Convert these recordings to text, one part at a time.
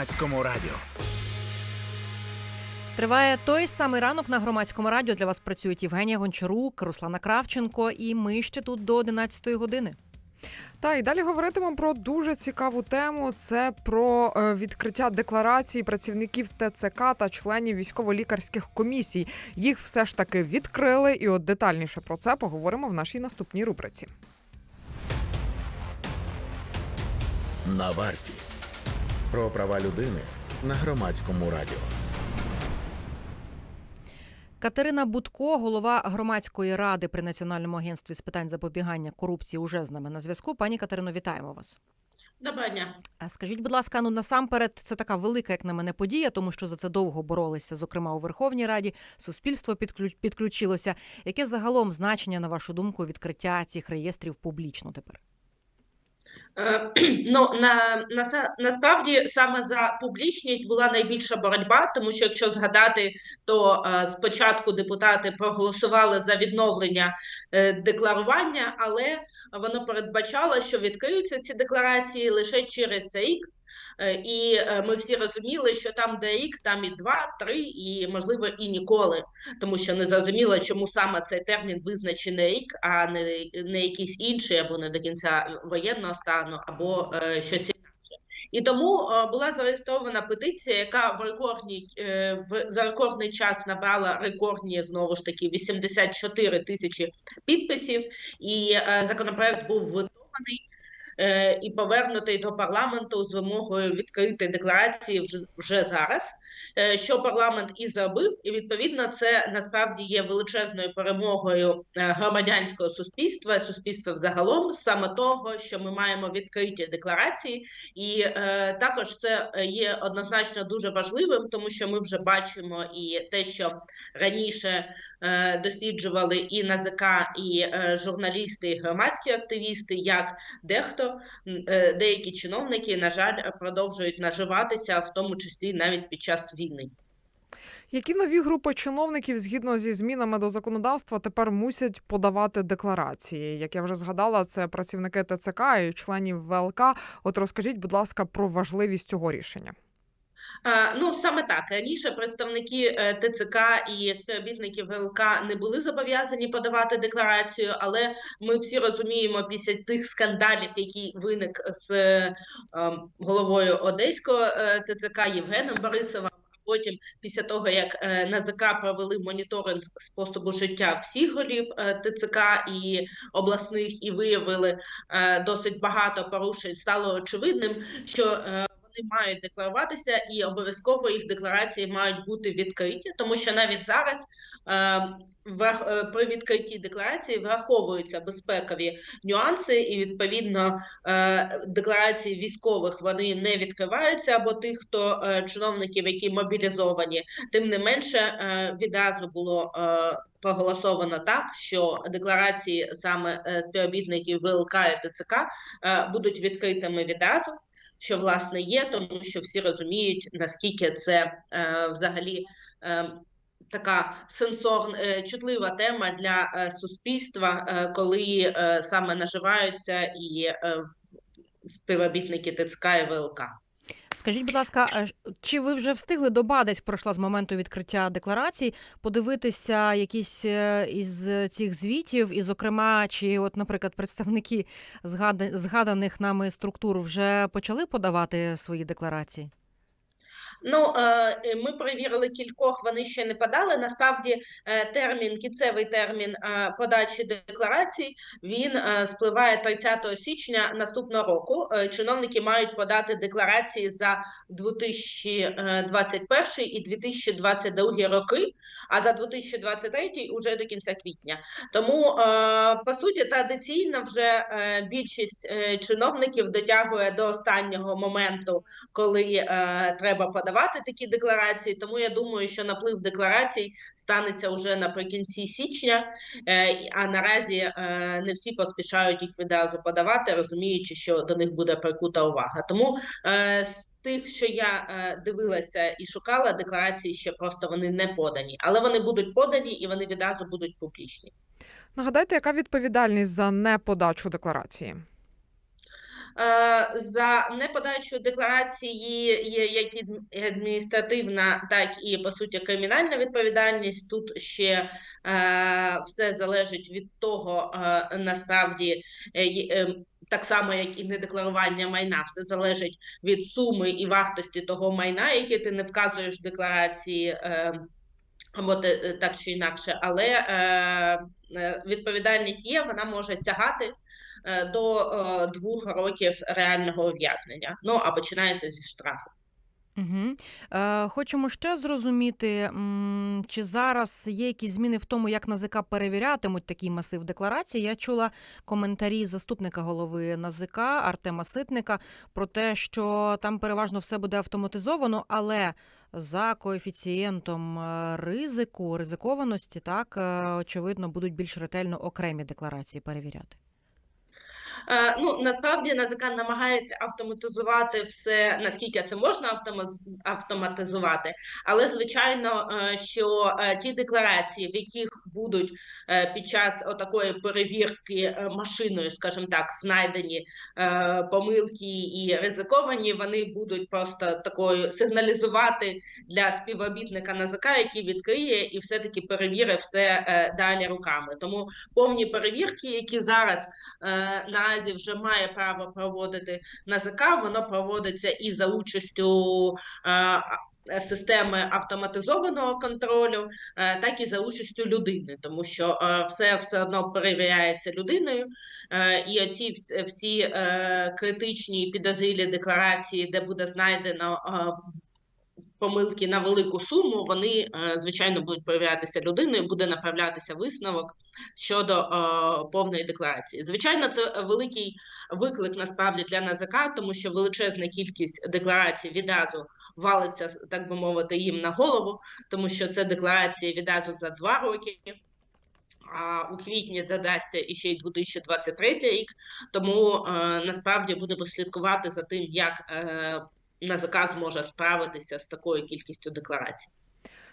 Громадському радіо. Триває той самий ранок на громадському радіо. Для вас працюють Євгенія Гончарук, Руслана Кравченко, і ми ще тут до 11-ї години. Та і далі говоритимемо про дуже цікаву тему. Це про е, відкриття декларацій працівників ТЦК та членів військово-лікарських комісій. Їх все ж таки відкрили, і от детальніше про це поговоримо в нашій наступній рубриці. На варті. Про права людини на громадському радіо. Катерина Будко, голова громадської ради при Національному агентстві з питань запобігання корупції, уже з нами на зв'язку. Пані Катерино, вітаємо вас. Доброго дня. Скажіть, будь ласка, ну насамперед, це така велика, як на мене, подія, тому що за це довго боролися, зокрема у Верховній Раді. Суспільство підключ- підключилося. Яке загалом значення, на вашу думку, відкриття цих реєстрів публічно тепер? Ну, на, на, насправді саме за публічність була найбільша боротьба, тому що якщо згадати, то е, спочатку депутати проголосували за відновлення е, декларування, але воно передбачало, що відкриються ці декларації лише через рік. Е, І е, ми всі розуміли, що там де рік, там і два, три, і можливо і ніколи, тому що не зрозуміло, чому саме цей термін визначений рік, а не, не якийсь інший, або не до кінця воєнного стану, або е, щось інакше. І тому е, була зареєстрована петиція, яка в рекордній е, в за рекордний час набрала рекордні знову ж таки 84 тисячі підписів, і е, законопроект був ветований е, і повернутий до парламенту з вимогою відкрити декларації вже, вже зараз. Е, Що парламент і зробив, і відповідно це насправді є величезною перемогою е, громадянського суспільства, суспільства взагалом, саме того, що ми маємо відкриті декларації, і е, також це є однозначно дуже важливим, тому що ми вже бачимо і те, що раніше е, досліджували і НАЗК, і е, журналісти, і громадські активісти, як дехто е, деякі чиновники, на жаль, продовжують наживатися, в тому числі навіть під час війни. Які нові групи чиновників згідно зі змінами до законодавства тепер мусять подавати декларації? Як я вже згадала, це працівники ТЦК і членів ВЛК. От розкажіть, будь ласка, про важливість цього рішення. Ну саме так раніше представники е, ТЦК і співробітники ВЛК не були зобов'язані подавати декларацію, але ми всі розуміємо після тих скандалів, які виник з е, ем, головою Одеського е, ТЦК Євгеном Борисовим. Потім, після того як НАЗК провели моніторинг способу життя всіх голів ТЦК і обласних, і виявили досить багато порушень, стало очевидним, що вони мають декларуватися, і обов'язково їх декларації мають бути відкриті, тому що навіть зараз е, е, при відкритті декларації враховуються безпекові нюанси, і відповідно е, декларації військових вони не відкриваються або тих, хто чиновників, які мобілізовані. Тим не менше, відразу було. Проголосовано так, що декларації саме співробітників ВЛК і ТЦК е, будуть відкритими відразу, що власне є, тому що всі розуміють, наскільки це е, взагалі е, така сенсорна е, чутлива тема для е, суспільства, е, коли е, саме наживаються і е, співробітники ТЦК і ВЛК. Скажіть, будь ласка, чи ви вже встигли доба десь пройшла з моменту відкриття декларацій, подивитися якісь е, із цих звітів, і, зокрема, чи, от, наприклад, представники згада- згаданих нами структур вже почали подавати свої декларації? Ну, е, ми перевірили кількох, вони ще не подали. Насправді, е, термін, кінцевий термін е, подачі декларацій, він е, спливає 30 січня наступного року. Е, Чиновники мають подати декларації за 2021 і 2022 роки, а за 2023 уже до кінця квітня. Тому, е, по суті, традиційно вже е, більшість е, чиновників дотягує до останнього моменту, коли е, треба подавати такі декларації. Тому я думаю, що наплив декларацій станеться вже наприкінці січня, е, а наразі е, не всі поспішають їх відразу подавати, розуміючи, що до них буде прикута увага. Тому е, тих, що я е, дивилася і шукала, декларації ще просто вони не подані, але вони будуть подані і вони відразу будуть публічні. Нагадайте, яка відповідальність за неподачу декларації? Е, За неподачу декларації є як адміністративна, так і по суті кримінальна відповідальність. Тут ще е, все залежить від того, е, насправді так само, як і недекларування майна, все залежить від суми і вартості того майна, яке ти не вказуєш в декларації. Або так чи інакше, але відповідальність є, вона може сягати до е, двох років реального ув'язнення. Ну а починається зі штрафу. Угу. Е, хочемо ще зрозуміти, чи зараз є якісь зміни в тому, як НАЗК перевірятимуть такий масив декларацій. Я чула коментарі заступника голови НАЗК Артема Ситника про те, що там переважно все буде автоматизовано, але за коефіцієнтом е, ризику, ризикованості, так е, очевидно, будуть більш ретельно окремі декларації перевіряти. Е, Ну, насправді НАЗК намагається автоматизувати все, наскільки це можна автоматизувати, але звичайно, е, що е, ті декларації, в яких будуть під час отакої перевірки машиною, скажімо так, знайдені помилки і ризиковані, вони будуть просто такою сигналізувати для співробітника НАЗК, який відкриє і все-таки перевірить все далі руками. Тому повні перевірки, які зараз е, наразі вже має право проводити НАЗК, воно проводиться і за участю е, системи автоматизованого контролю, е, так і за участю людини, тому що е, все все одно перевіряється людиною, і оці всі критичні підозрілі декларації, де буде знайдено помилки на велику суму, вони е, звичайно будуть перевірятися людиною, буде направлятися висновок щодо е, повної декларації. Звичайно, це великий виклик насправді для НАЗК, тому що величезна кількість декларацій відразу валиться, так би мовити, їм на голову, тому що це декларації відразу за два роки. А у квітні додасться іще й 2023 рік, тому е, насправді будемо слідкувати за тим, як е, НАЗК зможе справитися з такою кількістю декларацій.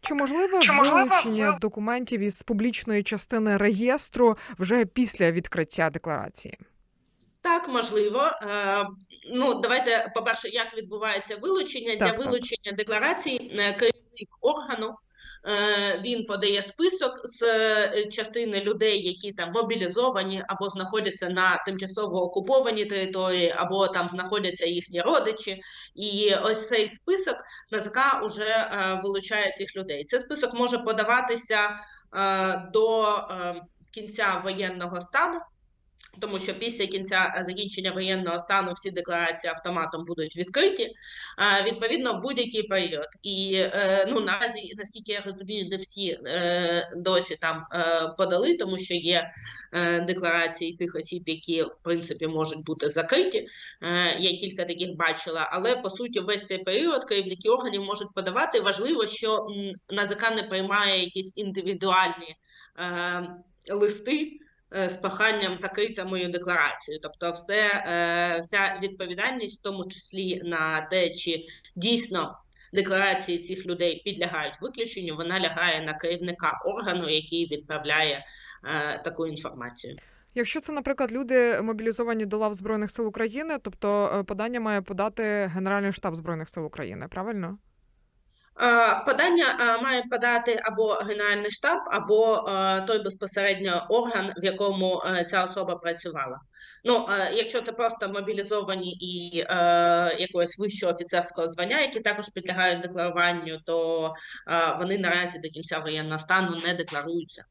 Чи можливе Чи вилучення ви- документів із публічної частини реєстру вже після відкриття декларації? Так, можливо. Е, ну, давайте, по-перше, як відбувається вилучення. Для Так, так. вилучення декларації е, керівник органу він подає список з е, частини людей, які там мобілізовані або знаходяться на тимчасово окупованій території, або там знаходяться їхні родичі. І ось цей список НАЗК уже е, вилучає цих людей. Цей список може подаватися е, до е, кінця воєнного стану. Тому що після кінця е, закінчення воєнного стану всі декларації автоматом будуть відкриті, відповідно, в будь-який період. І е, ну наразі, наскільки я розумію, не всі е, досі там подали, тому що є декларації тих осіб, які в принципі можуть бути закриті. Я кілька таких бачила, але по суті, весь цей період керівники органів можуть подавати. Важливо, що НАЗК не приймає якісь індивідуальні листи з проханням закрити мою декларацію. Тобто, все, е, вся відповідальність, в тому числі на те, чи дійсно декларації цих людей підлягають виключенню, вона лягає на керівника органу, який відправляє е, таку інформацію. Якщо це, наприклад, люди мобілізовані до лав Збройних сил України, тобто е, подання має подати Генеральний штаб Збройних сил України, правильно? Подання має подати або Генеральний штаб, або той безпосередньо орган, в якому е, ця особа працювала. Ну, е, якщо це просто мобілізовані і е, якогось вищого офіцерського звання, які також підлягають декларуванню, то вони наразі до кінця воєнного стану не декларуються.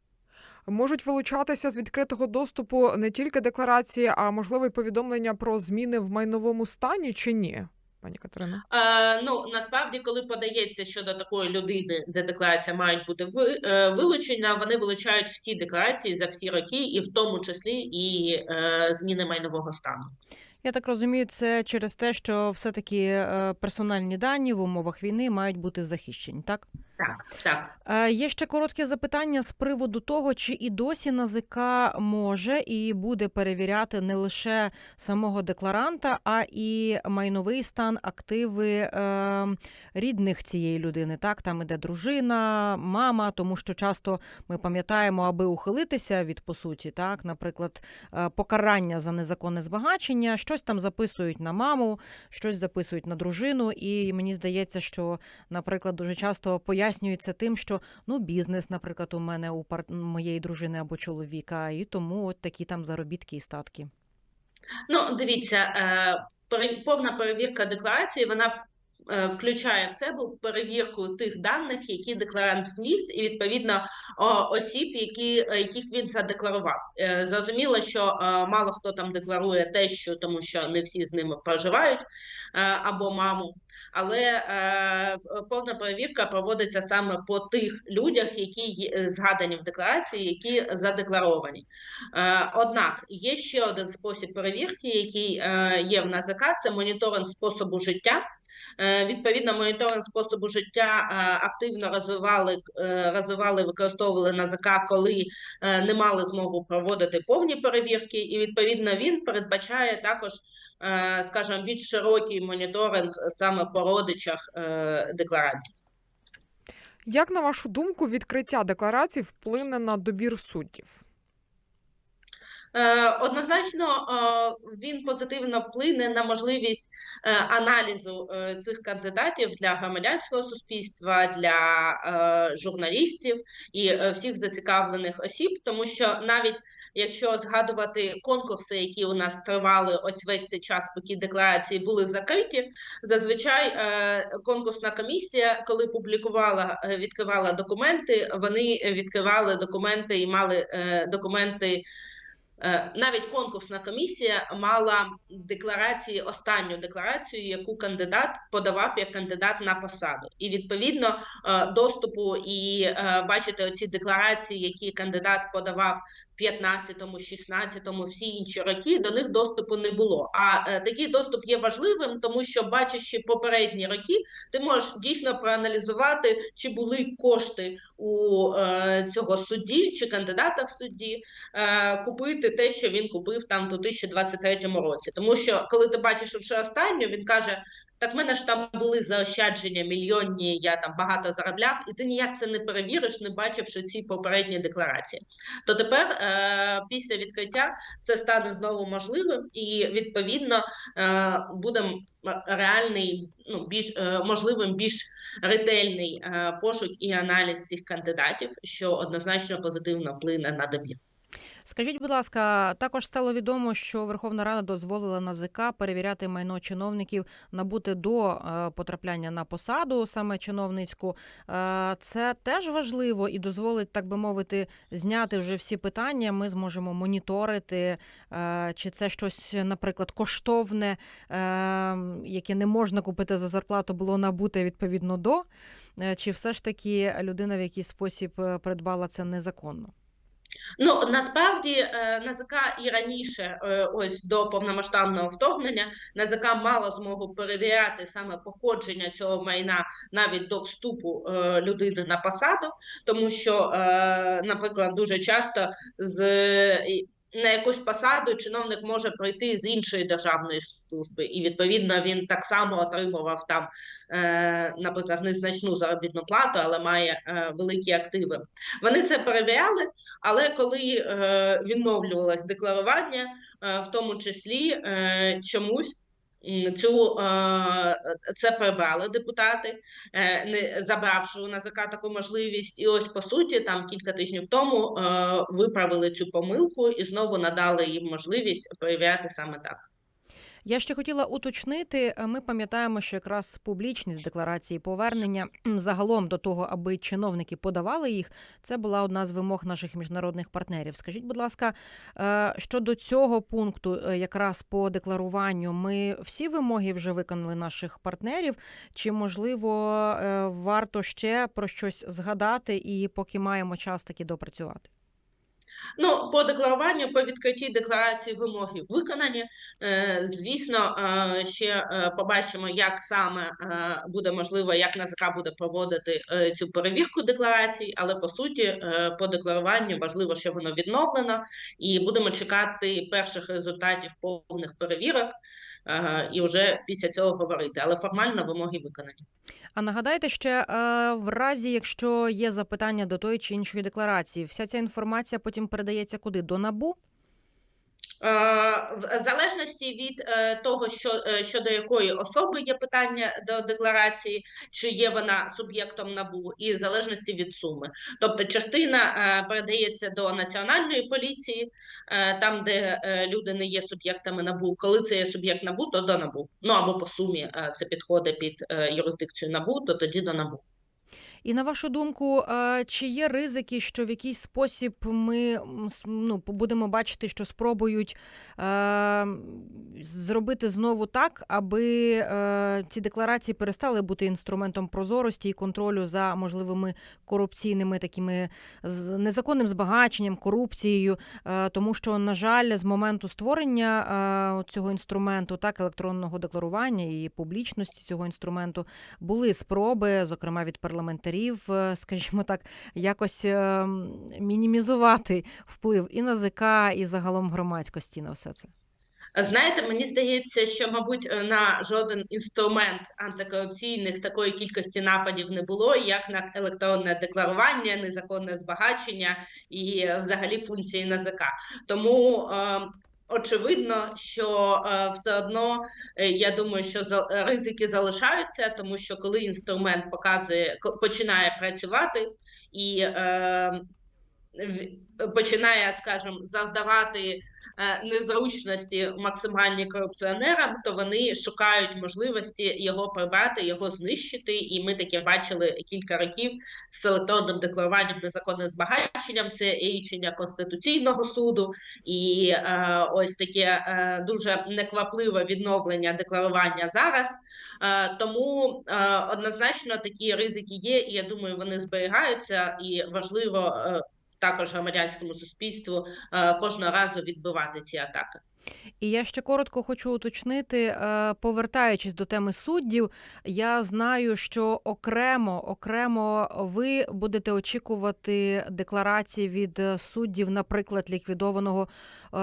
Можуть вилучатися з відкритого доступу не тільки декларації, а можливо й повідомлення про зміни в майновому стані чи ні, пані Катерина? Е, ну насправді, коли подається щодо такої людини, де декларація мають бути ви, е, вилучена, вони вилучають всі декларації за всі роки, і в тому числі і е, зміни майнового стану. Я так розумію, це через те, що все-таки е, персональні дані в умовах війни мають бути захищені, так? Так, так. Е, Є ще коротке запитання з приводу того, чи і досі НАЗК може і буде перевіряти не лише самого декларанта, а і майновий стан, активи е, рідних цієї людини. Так, там іде дружина, мама, тому що часто ми пам'ятаємо, аби ухилитися від по суті, так, наприклад, е, покарання за незаконне збагачення, щось там записують на маму, щось записують на дружину, і мені здається, що наприклад, дуже часто пояснюється тим, що ну бізнес, наприклад, у мене у пар... моєї дружини або чоловіка, і тому от такі там заробітки і статки. Ну, дивіться, е, повна перевірка декларації, вона включає в себе перевірку тих даних, які декларант вніс, і відповідно осіб, які, яких він задекларував. Е, Зрозуміло, що е, мало хто там декларує тещу, тому що не всі з ними проживають, е, або маму. Але е, повна перевірка проводиться саме по тих людях, які е, згадані в декларації, які задекларовані. Е, Однак є ще один спосіб перевірки, який е, є в НАЗК, це моніторинг способу життя. Е, Відповідно, моніторинг способу життя е, активно розвивали, е, розвивали, використовували НАЗК, коли не мали змогу проводити повні перевірки, і відповідно він передбачає також, скажімо, більш широкий моніторинг саме по родичах декларантів. Як на вашу думку, відкриття декларацій вплине на добір суддів? Е, Однозначно е, він позитивно вплине на можливість е, аналізу цих кандидатів для громадянського суспільства, для журналістів і всіх зацікавлених осіб, тому що навіть якщо згадувати конкурси, які у нас тривали ось весь цей час, поки декларації були закриті, зазвичай конкурсна комісія, коли публікувала, відкривала документи, вони відкривали документи і мали документи. Е, Навіть конкурсна комісія мала декларації, останню декларацію, яку кандидат подавав як кандидат на посаду, і відповідно е, доступу і бачити оці декларації, які кандидат подавав 15-му, 16-му, всі інші роки, до них доступу не було. А е, такий доступ є важливим, тому що бачачи попередні роки, ти можеш дійсно проаналізувати, чи були кошти у е, цього судді чи кандидата в судді е, купити те, що він купив там у 2023 році. Тому що коли ти бачиш вже останню, він каже. Так в мене ж там були заощадження мільйонні, я там багато заробляв, і ти ніяк це не перевіриш, не бачивши ці попередні декларації. То тепер, е, після відкриття, це стане знову можливим, і відповідно е, буде реальний, ну більш е, можливим більш ретельний е, пошук і аналіз цих кандидатів, що однозначно позитивно вплине на добір. Скажіть, будь ласка, також стало відомо, що Верховна Рада дозволила НАЗК перевіряти майно чиновників набути до е, потрапляння на посаду, саме чиновницьку. Е, Це теж важливо і дозволить, так би мовити, зняти вже всі питання. Ми зможемо моніторити, е, чи це щось, наприклад, коштовне, яке не можна купити за зарплату, було набуте відповідно до, чи все ж таки людина в якийсь спосіб придбала це незаконно. Ну насправді е, НАЗК і раніше, е, ось до повномасштабного вторгнення, НАЗК мало змогу перевіряти саме походження цього майна навіть до вступу е, людини на посаду, тому що, наприклад, дуже часто з на якусь посаду чиновник може прийти з іншої державної служби, і відповідно він так само отримував там, е, наприклад, незначну заробітну плату, але має е, великі активи. Вони це перевіряли, але коли е, відновлювалось декларування, в тому числі чомусь цю це прибрали депутати, е, не забравши у НАЗК таку можливість. І ось по суті, там кілька тижнів тому е, виправили цю помилку і знову надали їм можливість перевіряти саме так. Я ще хотіла уточнити. е, Ми пам'ятаємо, що якраз публічність декларації повернення загалом до того, аби чиновники подавали їх, це була одна з вимог наших міжнародних партнерів. Скажіть, будь ласка, е, щодо цього пункту, е, якраз по декларуванню, ми всі вимоги вже виконали наших партнерів, чи можливо варто ще про щось згадати, і поки маємо час таки допрацювати? Ну, по декларуванню, по відкритті декларації вимоги виконані. Е, Звісно, е, ще е, побачимо, як саме буде можливо, як НАЗК буде проводити цю перевірку декларацій, але по суті, по декларуванню важливо, що воно відновлено, і будемо чекати перших результатів повних перевірок. І вже після цього говорити, але формально вимоги виконані. А нагадайте ще е, в разі, якщо є запитання до тої чи іншої декларації, вся ця інформація потім передається куди? До набу? Е, В залежності від е, того, що е, щодо якої особи є питання до декларації, чи є вона суб'єктом набу, і в залежності від суми. Тобто, частина передається до національної поліції, там, де люди не є суб'єктами набу. Коли це є суб'єкт набу, то до набу. Ну або по сумі це підходить під юрисдикцію набу, то тоді до набу. І на вашу думку, е, чи є ризики, що в якийсь спосіб ми ну, будемо бачити, що спробують е, зробити знову так, аби е, ці декларації перестали бути інструментом прозорості і контролю за можливими корупційними такими незаконним збагаченням, корупцією, е, тому що, на жаль, з моменту створення е, цього інструменту, так електронного декларування і публічності цього інструменту були спроби, зокрема від парламентарів, е, скажімо так, якось е, мінімізувати вплив і на ЗК, і загалом громадськості на все це. Знаєте, мені здається, що, мабуть, е, на жоден інструмент антикорупційних такої кількості нападів не було, як на електронне декларування, незаконне збагачення і взагалі функції НАЗК. Тому очевидно, що е, все одно е, я думаю, що за, ризики залишаються, тому що коли інструмент показує, починає працювати і е, починає, скажімо, завдавати е, незручності максимальні корупціонерам, то вони шукають можливості його прибрати, його знищити. І ми таке бачили кілька років з електронним декларуванням незаконним збагаченням. Це рішення Конституційного суду, і е, ось таке е, дуже неквапливе відновлення декларування зараз. Е, тому е, однозначно такі ризики є, і я думаю, вони зберігаються, і важливо. е, також громадянському суспільству е, кожного разу відбивати ці атаки. І я ще коротко хочу уточнити, е, повертаючись до теми суддів, я знаю, що окремо, окремо ви будете очікувати декларації від суддів, наприклад, ліквідованого е,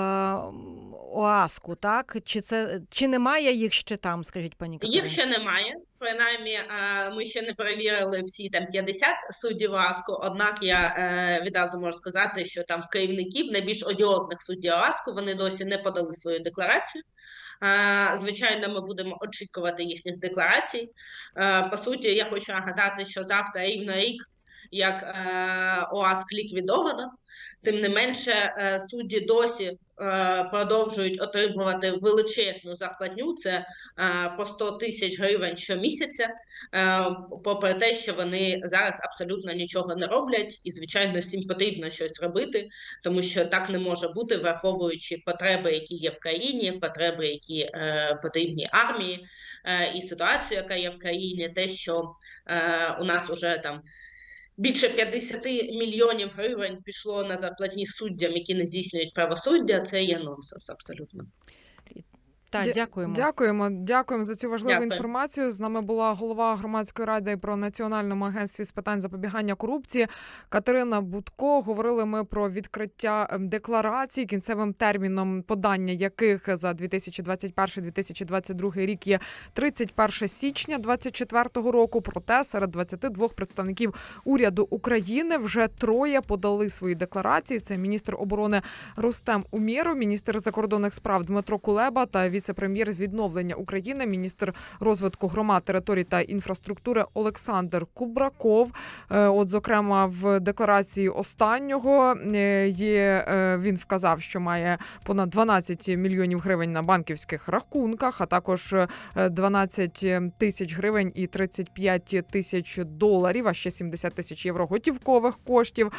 ОАСКу, так? Чи це чи немає їх ще там, скажіть пані Катерино? Їх ще немає. Принаймні, е, ми ще не перевірили всі там 50 суддів ОАСКу, однак я е, відразу можу сказати, що там в керівників найбільш одіозних суддів ОАСКу вони досі не подали свою декларацію. Е, Звичайно, ми будемо очікувати їхніх декларацій. По суті, я хочу нагадати, що завтра рівно рік, як е, ОАСК ліквідовано, тим не менше е, судді досі е, продовжують отримувати величезну зарплатню. Це е, по 100 тисяч гривень щомісяця, е, попри те, що вони зараз абсолютно нічого не роблять, і звичайно, всім потрібно щось робити, тому що так не може бути, враховуючи потреби, які є в країні, потреби, які е, потрібні армії, е, і ситуацію, яка є в країні, те, що е, у нас уже там. Більше 50 мільйонів гривень пішло на зарплатні суддям, які не здійснюють правосуддя. Це є нонсенс абсолютно. Так, Дя- дякуємо. Дякуємо, дякуємо за цю важливу Дякую. інформацію. З нами була голова громадської ради про національному агентстві з питань запобігання корупції Катерина Будко. Говорили ми про відкриття ем, декларацій, кінцевим терміном подання яких за 2021-2022 рік є 31 січня 2024 року. Проте серед 22 представників уряду України вже троє подали свої декларації. Це міністр оборони Рустем Умєров, міністр закордонних справ Дмитро Кулеба та віце-прем'єр з відновлення України, міністр розвитку громад, територій та інфраструктури Олександр Кубраков. Е, От, зокрема, в декларації останнього е, є е, він вказав, що має понад 12 мільйонів гривень на банківських рахунках, а також е, 12 тисяч гривень і 35 тисяч доларів, а ще 70 тисяч євро готівкових коштів.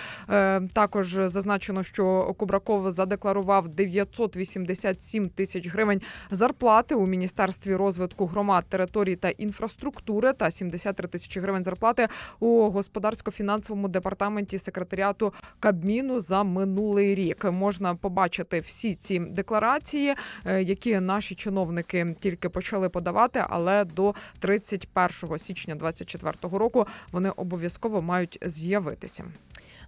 Також зазначено, що Кубраков задекларував 987 тисяч гривень зарплати у міністерстві розвитку громад, територій та інфраструктури та 73 тисячі гривень зарплати у господарсько-фінансовому департаменті секретаріату Кабміну за минулий рік. Можна побачити всі ці декларації, е, які наші чиновники тільки почали подавати, але до 31 січня 2024 року вони обов'язково мають з'явитися.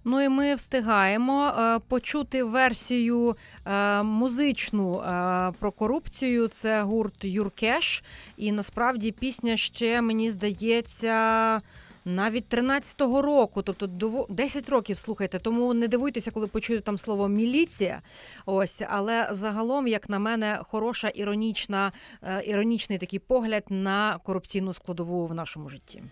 Ну і ми встигаємо е, почути версію е, музичну е, про корупцію. Це гурт Юркеш. І насправді пісня ще мені здається. Навіть 13-го року, тобто дово- 10 років слухайте, тому не дивуйтеся, коли почуєте там слово міліція. Ось, але загалом, як на мене, хороша іронічна, іронічний такий погляд на корупційну складову в нашому житті.